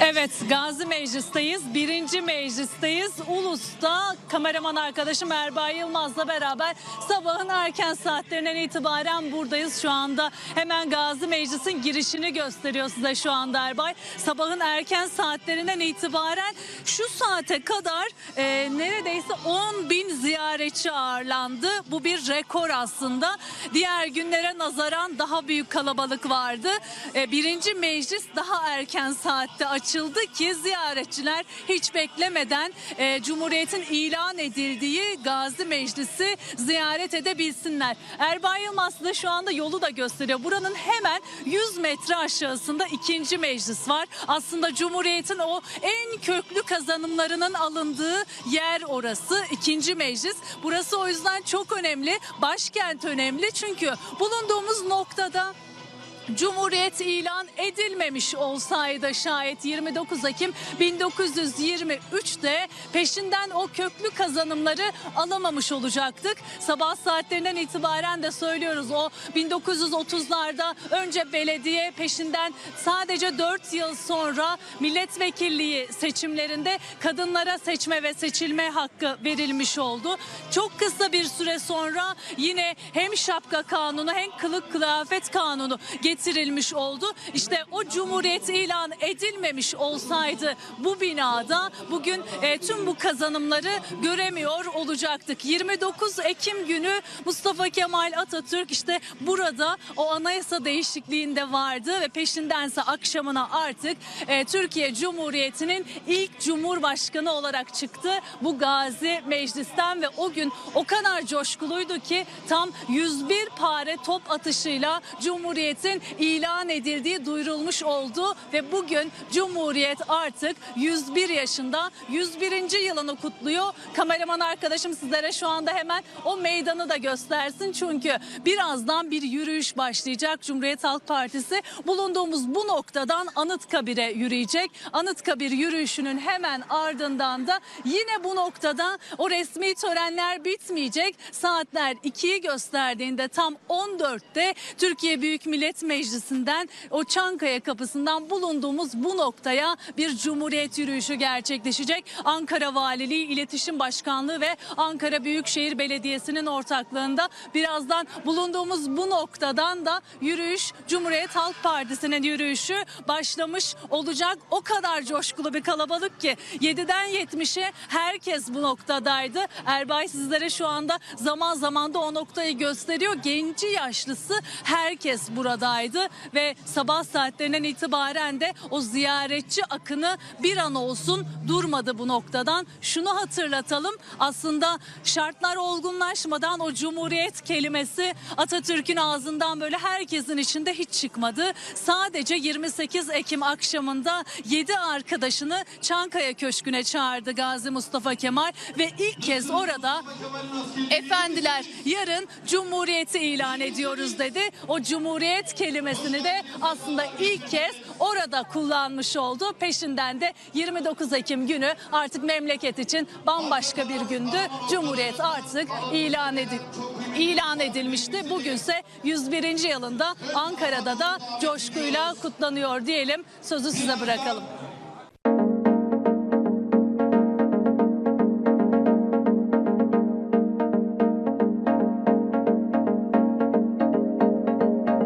Evet Gazi Meclis'teyiz. Birinci meclisteyiz. Ulus'ta kameraman arkadaşım Erbay Yılmaz'la beraber sabahın erken saatlerinden itibaren buradayız. Şu anda hemen Gazi Meclis'in girişini gösteriyor size şu anda Erbay. Sabahın erken saatlerinden itibaren şu saate kadar e, neredeyse 10 bin ziyaretçi ağırlandı. Bu bir rekor aslında. Diğer günlere nazaran daha büyük kalabalık vardı. E, birinci meclis daha erken saatte açıldı ki ziyaretçiler hiç beklemeden e, Cumhuriyet'in ilan edildiği Gazi Meclisi ziyaret edebilsinler. Erbay Yılmaz da şu anda yolu da gösteriyor. Buranın hemen 100 metre aşağısında ikinci meclis var. Aslında Cumhuriyet'in o en köklü kazanımlarının alındığı yer orası. ikinci meclis. Burası o yüzden çok önemli. Başkent önemli çünkü bulunduğumuz noktada Cumhuriyet ilan edilmemiş olsaydı şayet 29 Ekim 1923'te peşinden o köklü kazanımları alamamış olacaktık. Sabah saatlerinden itibaren de söylüyoruz o 1930'larda önce belediye peşinden sadece 4 yıl sonra milletvekilliği seçimlerinde kadınlara seçme ve seçilme hakkı verilmiş oldu. Çok kısa bir süre sonra yine hem şapka kanunu hem kılık kıyafet kanunu getirilmiş oldu. İşte o cumhuriyet ilan edilmemiş olsaydı bu binada bugün e, tüm bu kazanımları göremiyor olacaktık. 29 Ekim günü Mustafa Kemal Atatürk işte burada o anayasa değişikliğinde vardı ve peşindense akşamına artık e, Türkiye Cumhuriyeti'nin ilk cumhurbaşkanı olarak çıktı bu Gazi Meclis'ten ve o gün o kadar coşkuluydu ki tam 101 pare top atışıyla Cumhuriyet'in ilan edildiği duyurulmuş oldu ve bugün Cumhuriyet artık 101 yaşında 101. yılını kutluyor. Kameraman arkadaşım sizlere şu anda hemen o meydanı da göstersin çünkü birazdan bir yürüyüş başlayacak. Cumhuriyet Halk Partisi bulunduğumuz bu noktadan Anıtkabir'e yürüyecek. Anıtkabir yürüyüşünün hemen ardından da yine bu noktada o resmi törenler bitmeyecek. Saatler 2'yi gösterdiğinde tam 14'te Türkiye Büyük Millet Meclisi'nden o Çankaya kapısından bulunduğumuz bu noktaya bir Cumhuriyet yürüyüşü gerçekleşecek. Ankara Valiliği, İletişim Başkanlığı ve Ankara Büyükşehir Belediyesi'nin ortaklığında birazdan bulunduğumuz bu noktadan da yürüyüş Cumhuriyet Halk Partisi'nin yürüyüşü başlamış olacak. O kadar coşkulu bir kalabalık ki 7'den 70'e herkes bu noktadaydı. Erbay sizlere şu anda zaman zaman da o noktayı gösteriyor. Genci yaşlısı herkes buradaydı ve sabah saatlerinden itibaren de o ziyaretçi akını bir an olsun durmadı bu noktadan. Şunu hatırlatalım aslında şartlar olgunlaşmadan o cumhuriyet kelimesi Atatürk'ün ağzından böyle herkesin içinde hiç çıkmadı. Sadece 28 Ekim akşamında 7 arkadaşını Çankaya Köşkü'ne çağırdı Gazi Mustafa Kemal ve ilk kez orada efendiler yarın cumhuriyeti ilan ediyoruz dedi. O cumhuriyet kelimesini de aslında ilk kez orada kullanmış oldu. Peşinden de 29 Ekim günü artık memleket için bambaşka bir gündü. Cumhuriyet artık ilan edildi ilan edilmişti. Bugünse 101. yılında Ankara'da da coşkuyla kutlanıyor diyelim. Sözü size bırakalım.